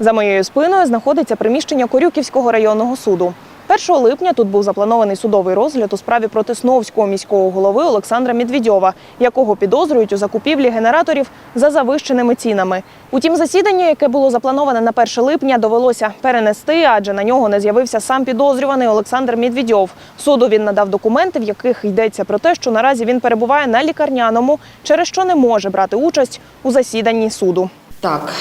За моєю спиною знаходиться приміщення Корюківського районного суду. 1 липня тут був запланований судовий розгляд у справі проти Сновського міського голови Олександра Медведьова, якого підозрюють у закупівлі генераторів за завищеними цінами. Утім, засідання, яке було заплановане на 1 липня, довелося перенести, адже на нього не з'явився сам підозрюваний Олександр Медведьов. Суду він надав документи, в яких йдеться про те, що наразі він перебуває на лікарняному, через що не може брати участь у засіданні суду. Так,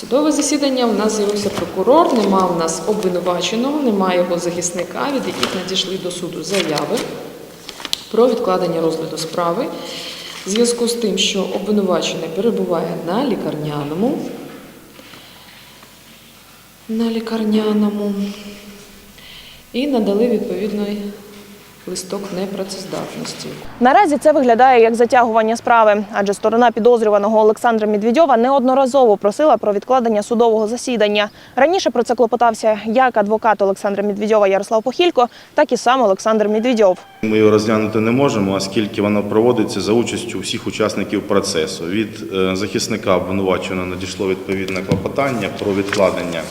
судове засідання. У нас з'явився прокурор, нема в нас обвинуваченого, немає його захисника, від яких надійшли до суду заяви про відкладення розгляду справи. В зв'язку з тим, що обвинувачений перебуває на лікарняному. На лікарняному. І надали відповідний листок непрацездатності. Наразі це виглядає як затягування справи, адже сторона підозрюваного Олександра Медведьова неодноразово просила про відкладення судового засідання. Раніше про це клопотався як адвокат Олександра Медведьова Ярослав Похілько, так і сам Олександр Медведьов. Ми його розглянути не можемо, оскільки воно проводиться за участю всіх учасників процесу. Від е, захисника обвинуваченого надійшло відповідне клопотання про відкладення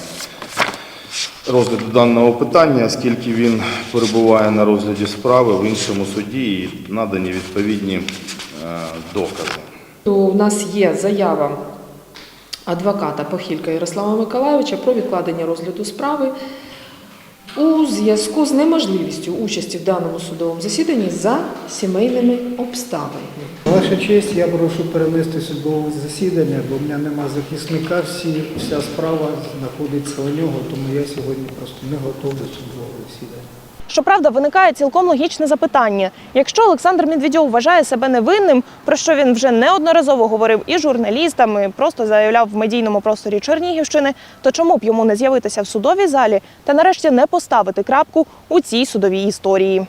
розгляду даного питання, оскільки він перебуває на розгляді справи в іншому суді і надані відповідні е, докази. У нас є заява адвоката Похілька Ярослава Миколайовича про відкладення розгляду справи у зв'язку з неможливістю участі в даному судовому засіданні за сімейними обставинами. Ваша честь, я прошу перенести судове засідання, бо в мене нема захисника, всі, вся справа знаходиться у нього, тому я сьогодні просто не готовий до судового засідання. Щоправда, виникає цілком логічне запитання: якщо Олександр Медведєв вважає себе невинним, про що він вже неодноразово говорив і журналістам, і просто заявляв в медійному просторі Чернігівщини, то чому б йому не з'явитися в судовій залі та нарешті не поставити крапку у цій судовій історії?